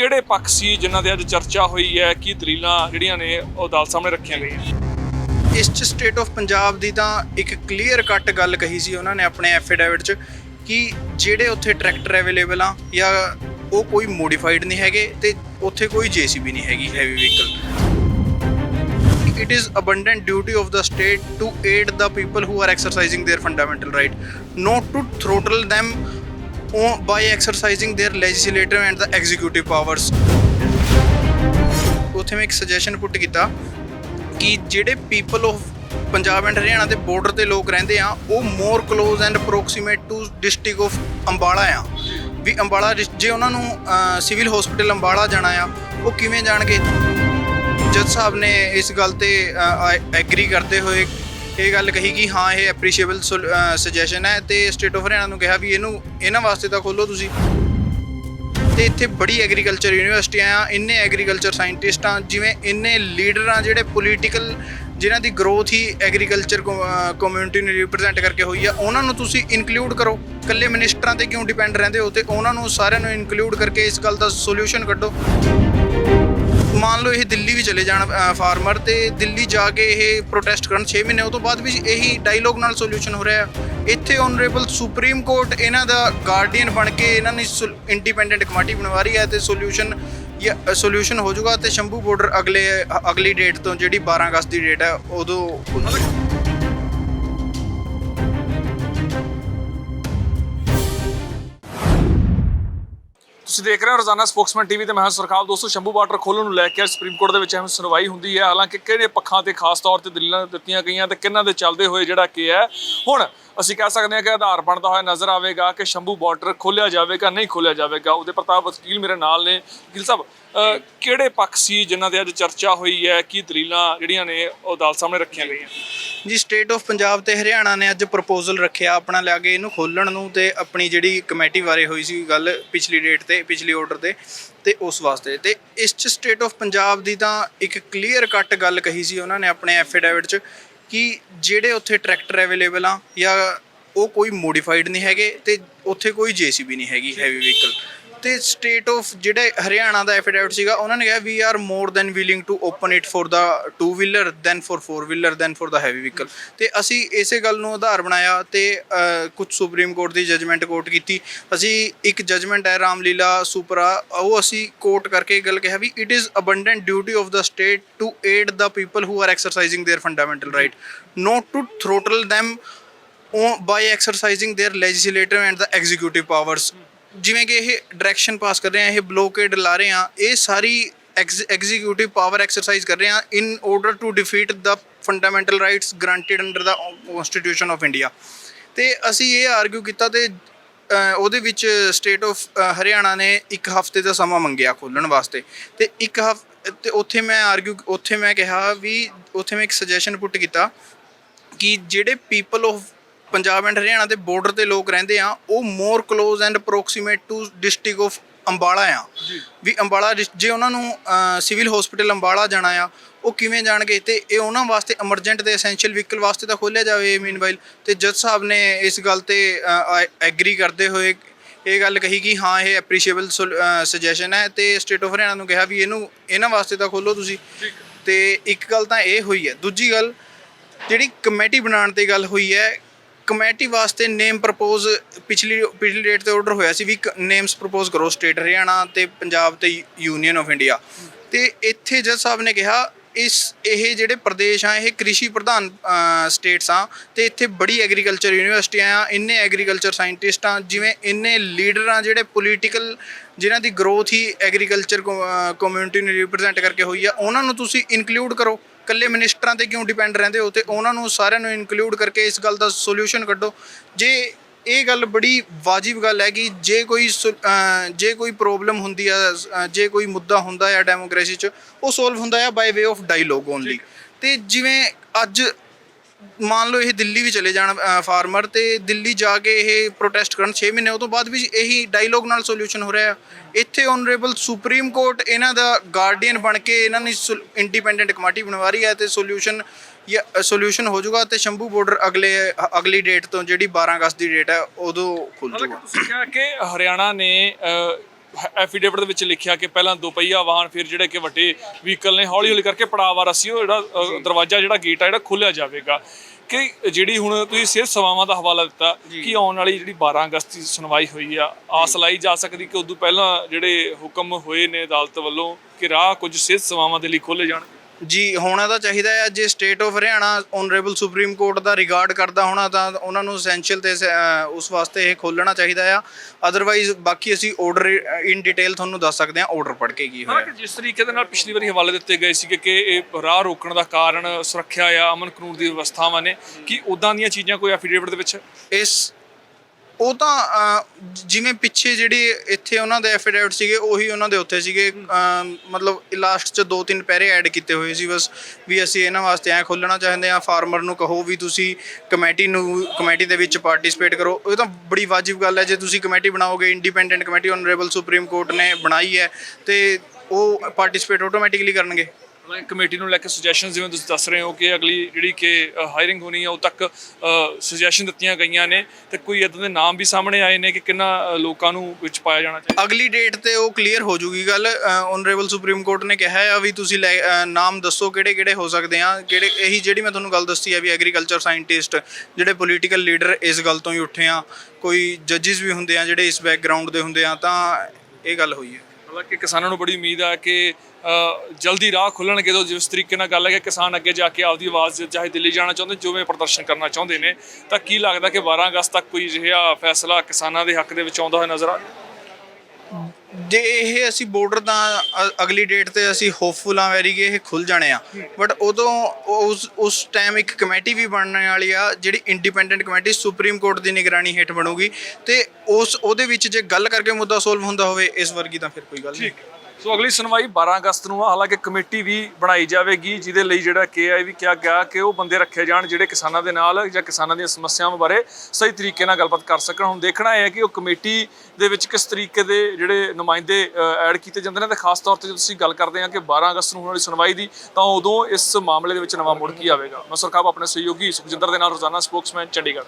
ਕਿਹੜੇ ਪੱਖ ਸੀ ਜਿਨ੍ਹਾਂ ਦੇ ਅੱਜ ਚਰਚਾ ਹੋਈ ਹੈ? ਕੀ ਦਲੀਲਾਂ ਜਿਹੜੀਆਂ ਨੇ ਉਹ ਅਦਾਲਤ ਸਾਹਮਣੇ ਰੱਖੀਆਂ ਗਈਆਂ? ਇਸ ਚ ਸਟੇਟ ਆਫ ਪੰਜਾਬ ਦੀ ਤਾਂ ਇੱਕ ਕਲੀਅਰ ਕੱਟ ਗੱਲ ਕਹੀ ਸੀ ਉਹਨਾਂ ਨੇ ਆਪਣੇ ਐਫੀਡੇਵਿਟ ਚ ਕਿ ਜਿਹੜੇ ਉੱਥੇ ਟਰੈਕਟਰ ਅਵੇਲੇਬਲ ਆ ਜਾਂ ਉਹ ਕੋਈ ਮੋਡੀਫਾਈਡ ਨਹੀਂ ਹੈਗੇ ਤੇ ਉੱਥੇ ਕੋਈ ਜੀਸੀਬੀ ਨਹੀਂ ਹੈਗੀ heavy vehicle it is abundant duty of the state to aid the people who are exercising their fundamental right not to throttle them o- by exercising their legislative and the executive powers. ਉੱਥੇ ਮੈਂ ਇੱਕ suggestion put ਕੀਤਾ ਕਿ ਜਿਹੜੇ people of Punjab and Haryana ਦੇ border ਤੇ ਲੋਕ ਰਹਿੰਦੇ ਆ, ਉਹ more close and approximate to district of Ambala ਆ। ਵੀ ਅੰਬਾਲਾ ਡਿਸ- ਜੇ ਉਹਨਾਂ ਨੂੰ ਸਿਵਲ ਹਸਪੀਟਲ ਅੰਬਾਲਾ ਜਾਣਾ ਆ, ਉਹ ਕਿਵੇਂ ਜਾਣਗੇ? ਜੱਜ ਸਾਹਿਬ ਨੇ ਇਸ ਗੱਲ ਤੇ ਐਗਰੀ ਕਰਦੇ ਹੋਏ ਇਹ ਗੱਲ ਕਹੀ ਕਿ ਹਾਂ, ਇਹ ਐਪਰੀਸ਼ੀਏਬਲ ਸੁਜੈਸ਼ਨ ਹੈ ਤੇ ਸਟੇਟ ਆਫ ਹਰਿਆਣਾ ਨੂੰ ਕਿਹਾ ਵੀ ਇਹਨੂੰ, ਇਹਨਾਂ ਵਾਸਤੇ ਤਾਂ ਖੋਲੋ ਤੁਸੀਂ। ਤੇ ਇੱਥੇ ਬੜੀ ਐਗਰੀਕਲਚਰ ਯੂਨੀਵਰਸਿਟੀਆਂ ਆ, ਇੰਨੇ ਐਗਰੀਕਲਚਰ ਸਾਇੰਟਿਸਟਾਂ ਜਿਵੇਂ ਇੰਨੇ ਲੀਡਰਾਂ ਜਿਹੜੇ ਪੋਲੀਟੀਕਲ ਜਿਨ੍ਹਾਂ ਦੀ ਗਰੋਥ ਹੀ ਐਗਰੀਕਲਚਰ ਕਮਿਊਨਿਟੀ ਨੂੰ ਰਿਪਰੈਜ਼ੈਂਟ ਕਰਕੇ ਹੋਈ ਆ, ਉਹਨਾਂ ਨੂੰ ਤੁਸੀਂ ਇਨਕਲੂਡ ਕਰੋ। ਇਕੱਲੇ ਮਿਨਿਸਟਰਾਂ ਤੇ ਕਿਉਂ ਡਿਪੈਂਡ ਰਹਿੰਦੇ ਹੋ? ਤੇ ਉਹਨਾਂ ਨੂੰ ਸਾਰਿਆਂ ਨੂੰ ਇਨਕਲੂਡ ਕਰਕੇ ਇਸ ਗੱਲ ਦਾ ਸੋਲੂਸ਼ਨ ਕੱਢੋ। ਮੰਨ ਲਓ ਇਹ ਦਿੱਲੀ ਵੀ ਚਲੇ ਜਾਣ ਫਾਰਮਰ ਤੇ ਦਿੱਲੀ ਜਾ ਕੇ ਇਹ ਪ੍ਰੋਟੈਸਟ ਕਰਨ 6 ਮਹੀਨੇ, ਉਹ ਤੋਂ ਬਾਅਦ ਵੀ ਇਹੀ ਡਾਇਲੋਗ ਨਾਲ ਸੋਲੂਸ਼ਨ ਹੋ ਰਿਹਾ ਇੱਥੇ ਓਨਰੇਬਲ ਸੁਪਰੀਮ ਕੋਰਟ ਇਹਨਾਂ ਦਾ ਗਾਰਡੀਅਨ ਬਣ ਕੇ ਇਹਨਾਂ ਨੇ ਇੰਡੀਪੈਂਡੈਂਟ ਕਮੇਟੀ ਬਣਵਾ ਰਹੀ ਹੈ ਤੇ ਸੋਲੂਸ਼ਨ ਜਾਂ ਸੋਲੂਸ਼ਨ ਹੋ ਜਾਊਗਾ ਤੇ ਸ਼ੰਭੂ ਬਾਰਡਰ ਅਗਲੇ, ਅਗਲੀ ਡੇਟ ਤੋਂ ਜਿਹੜੀ 12 ਅਗਸਤ ਦੀ ਡੇਟ ਹੈ, ਉਦੋਂ ਤੁਸੀਂ ਦੇਖ ਰਹੇ ਹੋ ਰੋਜ਼ਾਨਾ ਸਪੋਕਸਮੈਨ ਟੀਵੀ ਤੇ ਮੈਂ ਹਾਂ ਸਰਖਾਲ। ਦੋਸਤੋ, ਸ਼ੰਭੂ ਬਾਰਡਰ ਖੋਲ੍ਹਣ ਨੂੰ ਲੈ ਕੇ ਅੱਜ ਸੁਪਰੀਮ ਕੋਰਟ ਦੇ ਵਿੱਚ ਅਹਿਮ ਸੁਣਵਾਈ ਹੁੰਦੀ ਹੈ। ਹਾਲਾਂਕਿ ਕਿਹੜੇ ਪੱਖਾਂ ਤੇ ਖਾਸ ਤੌਰ ਤੇ ਦਲੀਲਾਂ ਦਿੱਤੀਆਂ ਗਈਆਂ ਤੇ ਕਿਹਨਾਂ ਦੇ ਚੱਲਦੇ ਹੋਏ ਜਿਹੜਾ ਕੀ ਹੈ, ਹੁਣ ਅਸੀਂ ਕਹਿ ਸਕਦੇ ਹਾਂ ਕਿ ਆਧਾਰ ਬਣਦਾ ਹੋਇਆ ਨਜ਼ਰ ਆਵੇਗਾ ਕਿ ਸ਼ੰਭੂ ਬਾਰਡਰ ਖੋਲਿਆ ਜਾਵੇਗਾ, ਨਹੀਂ ਖੋਲਿਆ ਜਾਵੇਗਾ। ਉਹਦੇ ਪ੍ਰਤਾਪ ਵਕੀਲ ਮੇਰੇ ਨਾਲ ਨੇ। ਵਕੀਲ ਸਾਹਿਬ ਕਿਹੜੇ ਪੱਖ ਸੀ ਜਿਨ੍ਹਾਂ 'ਤੇ ਅੱਜ ਚਰਚਾ ਹੋਈ ਹੈ? ਕੀ ਦਲੀਲਾਂ ਜਿਹੜੀਆਂ ਨੇ ਉਹ ਅਦਾਲਤ ਸਾਹਮਣੇ ਰੱਖੀਆਂ ਗਈਆਂ? ਜੀ ਸਟੇਟ ਆਫ ਪੰਜਾਬ ਤੇ ਹਰਿਆਣਾ ਨੇ ਅੱਜ ਪ੍ਰਪੋਜ਼ਲ ਰੱਖਿਆ ਆਪਣਾ ਲਿਆ ਕੇ ਇਹਨੂੰ ਖੋਲਣ ਨੂੰ ਤੇ ਆਪਣੀ ਜਿਹੜੀ ਕਮੇਟੀ ਬਾਰੇ ਹੋਈ ਸੀ ਗੱਲ ਪਿਛਲੀ ਡੇਟ ਤੇ, ਪਿਛਲੀ ਆਰਡਰ ਤੇ ਤੇ ਉਸ ਵਾਸਤੇ। ਤੇ ਇਸ ਚ ਸਟੇਟ ਆਫ ਪੰਜਾਬ ਦੀ ਤਾਂ ਇੱਕ ਕਲੀਅਰ ਕੱਟ ਗੱਲ ਕਹੀ ਸੀ ਉਹਨਾਂ ਨੇ ਆਪਣੇ ਐਫੀਡੇਵਿਟ ਚ ਕਿ ਜਿਹੜੇ ਉੱਥੇ ਟਰੈਕਟਰ ਅਵੇਲੇਬਲ ਆ ਜਾਂ ਉਹ ਕੋਈ ਮੋਡੀਫਾਈਡ ਨਹੀਂ ਹੈਗੇ ਤੇ ਉੱਥੇ ਕੋਈ ਜੀਸੀਬੀ ਨਹੀਂ ਹੈਗੀ ਹੈਵੀ ਵਹੀਕਲ ਉੱਥੇ ਸਟੇਟ ਆਫ ਜਿਹੜੇ ਹਰਿਆਣਾ ਦਾ ਐਫੀਡੈਵਿਟ ਸੀਗਾ, ਉਹਨਾਂ ਨੇ ਕਿਹਾ we are more than willing to open it for the two wheeler then four four wheeler then for the heavy vehicle ਤੇ ਅਸੀਂ ਇਸੇ ਗੱਲ ਨੂੰ ਆਧਾਰ ਬਣਾਇਆ ਤੇ ਕੁਝ ਸੁਪਰੀਮ ਕੋਰਟ ਦੀ ਜਜਮੈਂਟ ਕੋਟ ਕੀਤੀ। ਅਸੀਂ ਇੱਕ ਜਜਮੈਂਟ ਹੈ ਰਾਮਲੀਲਾ ਸੁਪਰਾ, ਉਹ ਅਸੀਂ ਕੋਟ ਕਰਕੇ ਇਹ ਗੱਲ ਕਿਹਾ ਵੀ it is abundant duty of the state to aid the people who are exercising their fundamental right not to throttle them them by exercising their legislative and the executive powers ਜਿਵੇਂ ਕਿ ਇਹ ਡਾਇਰੈਕਸ਼ਨ ਪਾਸ ਕਰ ਰਹੇ ਆ ਇਹ ਬਲੋਕੇਡ ਲਾ ਰਹੇ ਆ ਇਹ ਸਾਰੀ ਐਗਜ਼ੀਕਿਊਟਿਵ ਪਾਵਰ ਐਕਸਰਸਾਈਜ਼ ਕਰ ਰਹੇ ਆ in order to defeat the fundamental rights guaranteed under the constitution of India ਤੇ ਅਸੀਂ ਇਹ ਆਰਗੂ ਕੀਤਾ ਤੇ ਉਹਦੇ ਵਿੱਚ ਸਟੇਟ ਆਫ ਹਰਿਆਣਾ ਨੇ ਇੱਕ ਹਫ਼ਤੇ ਦਾ ਸਮਾਂ ਮੰਗਿਆ ਖੋਲਣ ਵਾਸਤੇ। ਤੇ ਇੱਕ ਹਫ, ਤੇ ਉੱਥੇ ਮੈਂ ਆਰਗੂ ਉੱਥੇ ਮੈਂ ਕਿਹਾ ਵੀ, ਉੱਥੇ ਮੈਂ ਇੱਕ ਸੁਜੈਸ਼ਨ ਪੁੱਟ ਕੀਤਾ ਕਿ ਜਿਹੜੇ people of Punjab and Haryana ਦੇ ਬਾਰਡਰ ਤੇ ਲੋਕ ਰਹਿੰਦੇ ਆ ਉਹ more close and approximate to district of Ambala ਆ। ਵੀ ਅੰਬਾਲਾ ਜੇ ਉਹਨਾਂ ਨੂੰ ਸਿਵਲ ਹਸਪੀਟਲ ਅੰਬਾਲਾ ਜਾਣਾ ਆ ਉਹ ਕਿਵੇਂ ਜਾਣਗੇ? ਤੇ ਇਹ ਉਹਨਾਂ ਵਾਸਤੇ ਐਮਰਜੈਂਟ ਤੇ ਐਸੈਂਸ਼ੀਅਲ ਵਹੀਕਲ ਵਾਸਤੇ ਤਾਂ ਖੋਲਿਆ ਜਾਵੇ ਮੀਨਵਾਈਲ ਤੇ ਜੱਜ ਸਾਹਿਬ ਨੇ ਇਸ ਗੱਲ ਤੇ ਐਗਰੀ ਕਰਦੇ ਹੋਏ ਇਹ ਗੱਲ ਕਹੀ ਕਿ ਹਾਂ ਇਹ ਐਪਰੀਸ਼ੀਏਬਲ ਸੁਜੈਸ਼ਨ ਹੈ ਤੇ ਸਟੇਟ ਆਫ ਹਰਿਆਣਾ ਨੂੰ ਕਿਹਾ ਵੀ ਇਹਨੂੰ ਇਹਨਾਂ ਵਾਸਤੇ ਤਾਂ ਖੋਲੋ ਤੁਸੀਂ। ਤੇ ਇੱਕ ਗੱਲ ਤਾਂ ਇਹ ਹੋਈ ਹੈ। ਦੂਜੀ ਗੱਲ ਜਿਹੜੀ ਕਮੇਟੀ ਬਣਾਉਣ ਤੇ ਗੱਲ ਹੋਈ ਹੈ ਕਮੇਟੀ ਵਾਸਤੇ ਨੇਮ ਪ੍ਰਪੋਜ਼ ਪਿਛਲੀ ਪਿਛਲੀ ਡੇਟ ਤੇ ਆਰਡਰ ਹੋਇਆ ਸੀ ਵੀ ਨੇਮਸ ਪ੍ਰਪੋਜ਼ ਕਰੋ ਸਟੇਟ ਹਰਿਆਣਾ ਤੇ ਪੰਜਾਬ ਤੇ ਯੂਨੀਅਨ ਆਫ ਇੰਡੀਆ ਤੇ ਇੱਥੇ ਜੱਜ ਸਾਹਿਬ ਨੇ ਕਿਹਾ, ਇਸ, ਇਹ ਜਿਹੜੇ ਪ੍ਰਦੇਸ਼ ਆ, ਇਹ ਕ੍ਰਿਸ਼ੀ ਪ੍ਰਧਾਨ ਸਟੇਟਸ ਆ, ਤੇ ਇੱਥੇ ਬੜੀ ਐਗਰੀਕਲਚਰ ਯੂਨੀਵਰਸਿਟੀਆਂ ਆ, ਇੰਨੇ ਐਗਰੀਕਲਚਰ ਸਾਇੰਟਿਸਟ ਆ, ਜਿਵੇਂ ਇੰਨੇ ਲੀਡਰ ਆ ਜਿਹੜੇ ਪੋਲੀਟੀਕਲ ਜਿਨ੍ਹਾਂ ਦੀ ਗਰੋਥ ਹੀ ਐਗਰੀਕਲਚਰ ਕਮਿਊਨਿਟੀ ਨੂੰ ਰਿਪਰੈਜ਼ੈਂਟ ਕਰਕੇ ਹੋਈ ਆ, ਉਹਨਾਂ ਨੂੰ ਤੁਸੀਂ ਇਨਕਲੂਡ ਕਰੋ। ਇਕੱਲੇ ਮਿਨਿਸਟਰਾਂ ਤੇ ਕਿਉਂ ਡਿਪੈਂਡ ਰਹਿੰਦੇ ਹੋ ਤੇ ਉਹਨਾਂ ਨੂੰ ਸਾਰਿਆਂ ਨੂੰ ਇਨਕਲੂਡ ਕਰਕੇ ਇਸ ਗੱਲ ਦਾ ਸੋਲੂਸ਼ਨ ਕੱਢੋ। ਜੇ ਇਹ ਗੱਲ ਬੜੀ ਵਾਜਿਬ ਗੱਲ ਹੈ ਕਿ ਜੇ ਕੋਈ ਸੁ- ਅਹ ਜੇ ਕੋਈ ਪ੍ਰੋਬਲਮ ਹੁੰਦੀ ਆ ਅਹ ਜੇ ਕੋਈ ਮੁੱਦਾ ਹੁੰਦਾ ਹੈ ਡੈਮੋਕ੍ਰੇਸੀ 'ਚ ਉਹ ਸੋਲਵ ਹੁੰਦਾ ਹੈ by way of dialogue only ਤੇ ਜਿਵੇਂ ਅੱਜ ਮੰਨ ਲਓ ਇਹ ਦਿੱਲੀ ਵੀ ਚਲੇ ਜਾਣ ਫਾਰਮਰ ਤੇ ਦਿੱਲੀ ਜਾ ਕੇ ਇਹ ਪ੍ਰੋਟੈਸਟ ਕਰਨ 6 ਮਹੀਨੇ ਉਹ ਤੋਂ ਬਾਅਦ ਵੀ ਇਹੀ ਡਾਇਲੋਗ ਨਾਲ ਸੋਲੂਸ਼ਨ ਹੋ ਰਿਹਾ। ਇੱਥੇ ਆਨਰੇਬਲ ਸੁਪਰੀਮ ਕੋਰਟ ਇਹਨਾਂ ਦਾ ਗਾਰਡੀਅਨ ਬਣ ਕੇ ਇਹਨਾਂ ਨੇ ਇੰਡੀਪੈਂਡੈਂਟ ਕਮੇਟੀ ਬਣਵਾ ਰਹੀ ਹੈ ਤੇ ਸੋਲੂਸ਼ਨ ਜਾਂ ਸੋਲੂਸ਼ਨ ਹੋ ਜਾਊਗਾ ਤੇ ਸ਼ੰਭੂ ਬਾਰਡਰ ਅਗਲੇ ਅਗਲੀ ਡੇਟ ਤੋਂ ਜਿਹੜੀ 12 ਅਗਸਤ ਦੀ ਡੇਟ ਹੈ ਉਦੋਂ ਖੁੱਲ ਜਾਊਗਾ। ਤੁਸੀਂ ਕਿਹਾ ਕਿ ਹਰਿਆਣਾ ਨੇ ਐਫੀਡੇਵਿਟ ਦੇ ਵਿੱਚ ਲਿਖਿਆ ਕਿ ਪਹਿਲਾਂ ਦੋ ਪਹੀਆ ਵਾਹਨ ਫਿਰ ਜਿਹੜੇ ਕਿ ਵੱਡੇ ਵਹੀਕਲ ਨੇ ਹੌਲੀ ਹੌਲੀ ਕਰਕੇ ਪੜਾਅਵਾਰ ਅਸੀਂ ਉਹ ਜਿਹੜਾ ਦਰਵਾਜ਼ਾ ਜਿਹੜਾ ਗੇਟ ਆ ਜਿਹੜਾ ਖੋਲ੍ਹਿਆ ਜਾਵੇਗਾ। ਕਿ ਜਿਹੜੀ ਹੁਣ ਤੁਸੀਂ ਸਿਹਤ ਸੇਵਾਵਾਂ ਦਾ ਹਵਾਲਾ ਦਿੱਤਾ ਕਿ ਆਉਣ ਵਾਲੀ ਜਿਹੜੀ 12 ਅਗਸਤ ਦੀ ਸੁਣਵਾਈ ਹੋਈ ਆ ਆਸ ਲਾਈ ਜਾ ਸਕਦੀ ਕਿ ਉਦੋਂ ਪਹਿਲਾਂ ਜਿਹੜੇ ਹੁਕਮ ਹੋਏ ਨੇ ਅਦਾਲਤ ਵੱਲੋਂ ਕਿ ਰਾਹ ਕੁਝ ਸਿਹਤ ਸੇਵਾਵਾਂ ਦੇ ਲਈ ਖੋਲੇ ਜਾਣਗੇ ਜੀ ਹੋਣਾ ਤਾਂ ਚਾਹੀਦਾ ਹੈ। ਜੇ state of Haryana honourable supreme court the regard ਕਰਦਾ ਹੋਣਾ ਤਾਂ ਉਹਨਾਂ ਨੂੰ ਐਸੈਂਸ਼ੀਅਲ ਤੇ ਉਸ ਵਾਸਤੇ ਇਹ ਖੋਲਣਾ ਚਾਹੀਦਾ ਆ। ਅਦਰਵਾਈਜ਼ ਬਾਕੀ ਅਸੀਂ ਆਰਡਰ ਇਨ ਡਿਟੇਲ ਤੁਹਾਨੂੰ ਦੱਸ ਸਕਦੇ ਹਾਂ ਆਰਡਰ ਪੜ੍ਹ ਕੇ ਕੀ ਹੋਇਆ। ਹਾਲਾਂਕਿ ਜਿਸ ਤਰੀਕੇ ਦੇ ਨਾਲ ਪਿਛਲੀ ਵਾਰੀ ਹਵਾਲੇ ਦਿੱਤੇ ਗਏ ਸੀ ਕਿ ਇਹ ਰਾਹ ਰੋਕਣ ਦਾ ਕਾਰਨ ਸੁਰੱਖਿਆ ਆ ਅਮਨ ਕਾਨੂੰਨ ਦੀ ਵਿਵਸਥਾਵਾਂ ਨੇ ਕਿ ਉਦਾਂ ਦੀਆਂ ਚੀਜ਼ਾਂ ਕੋਈ ਐਫੀਡੇਵਿਟ ਦੇ ਵਿੱਚ? ਇਸ ਉਹ ਤਾਂ ਅਹ, ਜਿਵੇਂ ਪਿੱਛੇ ਜਿਹੜੀ ਇੱਥੇ ਉਹਨਾਂ ਦੇ ਐਫੀਡੇਵਿਟ ਸੀਗੇ ਉਹੀ ਉਹਨਾਂ ਦੇ ਉੱਥੇ ਸੀਗੇ। ਅਹ, ਮਤਲਬ ਲਾਸਟ 'ਚ ਦੋ ਤਿੰਨ ਪੈਰੇ ਐਡ ਕੀਤੇ ਹੋਏ ਸੀ ਬਸ ਵੀ ਅਸੀਂ ਇਹਨਾਂ ਵਾਸਤੇ ਐ ਖੋਲਣਾ ਚਾਹੁੰਦੇ ਆ ਫਾਰਮਰ ਨੂੰ ਕਹੋ ਵੀ ਤੁਸੀਂ ਕਮੇਟੀ ਨੂੰ ਕਮੇਟੀ ਦੇ ਵਿੱਚ ਪਾਰਟਿਸਿਪੇਟ ਕਰੋ। ਇਹ ਤਾਂ ਬੜੀ ਵਾਜਿਬ ਗੱਲ ਹੈ ਜੇ ਤੁਸੀਂ ਕਮੇਟੀ ਬਣਾਓਗੇ independent committee honourable supreme court ਨੇ ਬਣਾਈ ਹੈ ਤੇ ਉਹ ਪਾਰਟਿਸਿਪੇਟ ਆਟੋਮੈਟਿਕਲੀ ਕਰਨਗੇ। ਹਾਲਾਂਕਿ ਕਮੇਟੀ ਨੂੰ ਲੈ ਕੇ ਸੁਜੈਸ਼ਨ ਜਿਵੇਂ ਤੁਸੀਂ ਦੱਸ ਰਹੇ ਹੋ ਕਿ ਅਗਲੀ ਜਿਹੜੀ ਕਿ ਹਾਇਰਿੰਗ ਹੋਣੀ ਹੈ ਉਹ ਤੱਕ ਸੁਜੈਸ਼ਨ ਦਿੱਤੀਆਂ ਗਈਆਂ ਨੇ ਤੇ ਕੋਈ ਇਦਾਂ ਦੇ ਨਾਮ ਵੀ ਸਾਹਮਣੇ ਆਏ ਨੇ ਕਿ ਕਿੰਨਾ ਲੋਕਾਂ ਨੂੰ ਵਿੱਚ ਪਾਇਆ ਜਾਣਾ ਚਾਹੀਦਾ? ਅਗਲੀ ਡੇਟ ਤੇ ਉਹ ਕਲੀਅਰ ਹੋ ਜੂਗੀ ਗੱਲ ਓਨਰੇਬਲ ਸੁਪਰੀਮ ਕੋਰਟ ਨੇ ਕਿਹਾ ਆ ਵੀ ਤੁਸੀਂ ਲੈ- ਨਾਮ ਦੱਸੋ ਕਿਹੜੇ ਕਿਹੜੇ ਹੋ ਸਕਦੇ ਆ, ਕਿਹੜੇ, ਇਹੀ ਜਿਹੜੀ ਮੈਂ ਤੁਹਾਨੂੰ ਗੱਲ ਦੱਸੀ ਹੈ ਵੀ ਐਗਰੀਕਲਚਰ ਸਾਇੰਟਿਸਟ ਜਿਹੜੇ ਪੋਲੀਟੀਕਲ ਲੀਡਰ ਇਸ ਗੱਲ ਤੋਂ ਹੀ ਉੱਠੇ ਆ, ਕੋਈ ਜੱਜਿਸ ਵੀ ਹੁੰਦੇ ਆ ਜਿਹੜੇ ਇਸ ਬੈਕਗ੍ਰਾਉਂਡ ਦੇ ਹੁੰਦੇ ਆ, ਤਾਂ ਇਹ ਗੱਲ ਹੋਈ ਹੈ ਹਾਲਾਂਕਿ ਕਿਸਾਨਾਂ ਨੂੰ ਬੜੀ ਉਮੀਦ ਹੈ ਕਿ ਜਲਦੀ ਰਾਹ ਖੁੱਲਣਗੇ ਤਾਂ ਜਿਸ ਤਰੀਕੇ ਨਾਲ ਗੱਲ ਹੈ ਕਿ ਕਿਸਾਨ ਅੱਗੇ ਜਾ ਕੇ ਆਪਦੀ ਆਵਾਜ਼ ਚਾਹੇ ਦਿੱਲੀ ਜਾਣਾ ਚਾਹੁੰਦੇ, ਜਿਵੇਂ ਪ੍ਰਦਰਸ਼ਨ ਕਰਨਾ ਚਾਹੁੰਦੇ ਨੇ, ਤਾਂ ਕੀ ਲੱਗਦਾ ਕਿ 12 ਅਗਸਤ ਤੱਕ ਕੋਈ ਅਜਿਹਾ ਫੈਸਲਾ ਕਿਸਾਨਾਂ ਦੇ ਹੱਕ ਦੇ ਵਿੱਚ ਆਉਂਦਾ ਹੋਇਆ ਨਜ਼ਰ ਆ ਜੇ ਇਹ ਅਸੀਂ ਬਾਰਡਰ ਤਾਂ, ਅ- ਅਗਲੀ ਡੇਟ ਤੇ ਅਸੀਂ ਹੋਪਫੁਲ ਆ ਵੈਰੀ ਕਿ ਇਹ ਖੁੱਲ ਜਾਣੇ ਆ। ਬਟ ਉਦੋਂ ਉਸ ਉਸ ਟਾਈਮ ਇੱਕ ਕਮੇਟੀ ਵੀ ਬਣਨ ਵਾਲੀ ਆ, ਜਿਹੜੀ ਇੰਡੀਪੈਂਡੈਂਟ ਕਮੇਟੀ ਸੁਪਰੀਮ ਕੋਰਟ ਦੀ ਨਿਗਰਾਨੀ ਹੇਠ ਬਣੂਗੀ। ਤੇ ਉਸ, ਉਹਦੇ ਵਿੱਚ ਜੇ ਗੱਲ ਕਰਕੇ ਮੁੱਦਾ ਸੋਲਵ ਹੁੰਦਾ ਹੋਵੇ, ਇਸ ਵਰਗੀ ਤਾਂ ਫਿਰ ਕੋਈ ਗੱਲ ਨਹੀਂ। ਸੋ ਅਗਲੀ ਸੁਣਵਾਈ 12 ਅਗਸਤ ਨੂੰ ਆ। ਹਾਲਾਂਕਿ ਕਮੇਟੀ ਵੀ ਬਣਾਈ ਜਾਵੇਗੀ, ਜਿਹਦੇ ਲਈ ਜਿਹੜਾ ਕਿ ਇਹ ਵੀ ਕਿਹਾ ਗਿਆ ਕਿ ਉਹ ਬੰਦੇ ਰੱਖੇ ਜਾਣ ਜਿਹੜੇ ਕਿਸਾਨਾਂ ਦੇ ਨਾਲ ਜਾਂ ਕਿਸਾਨਾਂ ਦੀਆਂ ਸਮੱਸਿਆਵਾਂ ਬਾਰੇ ਸਹੀ ਤਰੀਕੇ ਨਾਲ ਗੱਲਬਾਤ ਕਰ ਸਕਣ। ਹੁਣ ਦੇਖਣਾ ਇਹ ਹੈ ਕਿ ਉਹ ਕਮੇਟੀ ਦੇ ਵਿੱਚ ਕਿਸ ਤਰੀਕੇ ਦੇ ਜਿਹੜੇ ਨੁਮਾਇੰਦੇ ਐਡ ਕੀਤੇ ਜਾਂਦੇ ਨੇ ਤੇ ਖਾਸ ਤੌਰ ਤੇ ਜਦੋਂ ਅਸੀਂ ਗੱਲ ਕਰਦੇ ਹਾਂ ਕਿ 12 ਅਗਸਤ ਨੂੰ ਹੋਣ ਵਾਲੀ ਸੁਣਵਾਈ ਦੀ, ਤਾਂ ਉਦੋਂ ਇਸ ਮਾਮਲੇ ਦੇ ਵਿੱਚ ਨਵਾਂ ਮੁੜ ਕੀ ਆਵੇਗਾ? ਮੈਂ ਸਰਕਾਰ ਆਪਣੇ ਸਹਿਯੋਗੀ ਸੁਖਜਿੰਦਰ ਦੇ ਨਾਲ ਰੋਜ਼ਾਨਾ ਸਪੋਕਸਮੈਨ ਚੰਡੀਗੜ੍ਹ।